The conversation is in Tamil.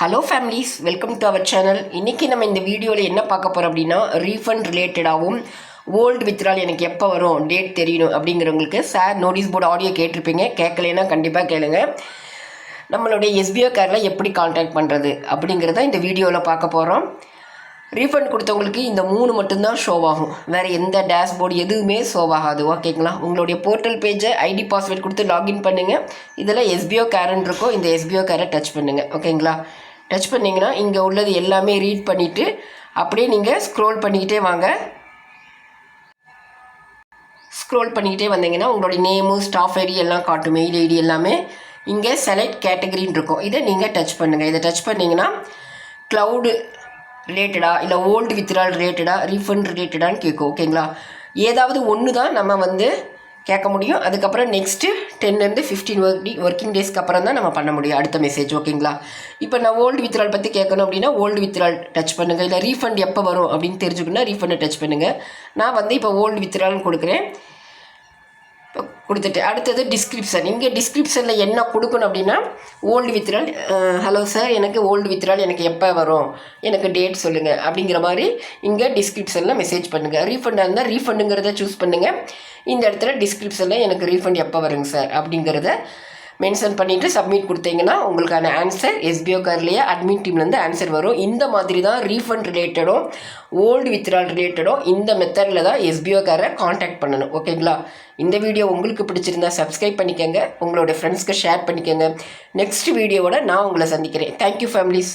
Hello families welcome to our channel இன்றைக்கி நம்ம இந்த வீடியோவில் என்ன பார்க்க போகிறோம் அப்படின்னா ரீஃபண்ட் ரிலேட்டடாகவும் ஓல்டு வித்ரால் எனக்கு எப்போ வரும் டேட் தெரியணும் அப்படிங்கிறவங்களுக்கு சார் நோட்டீஸ் போர்டு ஆடியோ கேட்டிருப்பீங்க. கேட்கலைன்னா கண்டிப்பாக கேளுங்க. நம்மளுடைய எஸ்பிஓ கேரில் எப்படி கான்டாக்ட் பண்ணுறது அப்படிங்கிறத இந்த வீடியோவில் பார்க்க போகிறோம் ரீஃபண்ட் கொடுத்தவங்களுக்கு இந்த மூணு மட்டும்தான் ஷோவாகும் வேறு எந்த டேஷ்போர்டு எதுவுமே ஷோவாகாது ஓகேங்களா உங்களுடைய போர்ட்டல் பேஜை ஐடி பாஸ்வேர்ட் கொடுத்து லாகின் பண்ணுங்கள் இதில் எஸ்பிஓ கேரன் இருக்கும். இந்த எஸ்பிஓ கேரை டச் பண்ணுங்கள் ஓகேங்களா டச் பண்ணிங்கன்னா இங்கே உள்ளது எல்லாமே ரீட் பண்ணிவிட்டு அப்படியே நீங்கள் ஸ்க்ரோல் பண்ணிக்கிட்டே வாங்க. ஸ்க்ரோல் பண்ணிக்கிட்டே வந்தீங்கன்னா உங்களுடைய நேமு ஸ்டாஃப் ஐடி எல்லாம் காட்டும் மெயில் ஐடி எல்லாமே இங்கே செலக்ட் கேட்டகரின்னு இருக்கும். இதை நீங்கள் டச் பண்ணுங்கள் இதை டச் பண்ணிங்கன்னா க்ளவுடு ரிலேட்டடா இல்லை ஓல்டு வித்ரால் ரிலேட்டடாக ரீஃபண்ட் ரிலேட்டடான்னு கேட்கும். ஓகேங்களா ஏதாவது ஒன்று தான் நம்ம வந்து கேட்க முடியும். அதுக்கப்புறம் நெக்ஸ்ட்டு டென்லேருந்து ஃபிஃப்டீன் ஒர்க் டி ஒர்க்கிங் டேஸ்க்கு அப்புறம் தான் நம்ம பண்ண முடியும். அடுத்த மெசேஜ் ஓகேங்களா இப்போ நான் ஓல்டு வித்ரால் பற்றி கேட்கணும் அப்படின்னா ஓல்டு வித்ரால் டச் பண்ணுங்கள் இல்லை ரீஃபண்ட் எப்போ வரும் அப்படின்னு தெரிஞ்சுக்கணும்னா ரீஃபண்டை டச் பண்ணுங்கள் நான் வந்து இப்போ ஓல்டு வித்ரால்னு கொடுக்குறேன். கொடுத்துட்டு அடுத்தது டிஸ்கிரிப்ஷன் இங்கே டிஸ்கிரிப்ஷனில் என்ன கொடுக்கணும் அப்படின்னா ஓல்டு வித்ரால் ஹலோ சார் எனக்கு ஓல்டு வித்ரால் எனக்கு எப்போ வரும்? எனக்கு டேட் சொல்லுங்கள் அப்படிங்கிற மாதிரி இங்கே டிஸ்கிரிப்ஷனில் மெசேஜ் பண்ணுங்கள் ரீஃபண்டாக இருந்தால் ரீஃபண்டுங்கிறத சூஸ் பண்ணுங்கள் இந்த இடத்துல டிஸ்கிரிப்ஷனில் எனக்கு ரீஃபண்ட் எப்போ வருங்க சார் அப்படிங்கிறத மென்ஷன் பண்ணிவிட்டு சப்மிட் கொடுத்தீங்கன்னா உங்களுக்கான ஆன்சர் எஸ்பிஓ கார்லேயே அட்மின் டீம்லேருந்து ஆன்சர் வரும். இந்த மாதிரி தான் ரீஃபண்ட் ரிலேட்டடும் ஓல்டு வித்ரால் ரிலேட்டடும் இந்த மெத்தடில் தான் எஸ்பிஓ காரை காண்டாக்ட் பண்ணணும். ஓகேங்களா இந்த வீடியோ உங்களுக்கு பிடிச்சிருந்தா சப்ஸ்கிரைப் பண்ணிக்கோங்க. உங்களோட ஃப்ரெண்ட்ஸ்க்கு ஷேர் பண்ணிக்கோங்க. நெக்ஸ்ட் வீடியோவோட நான் உங்களை சந்திக்கிறேன். Thank you families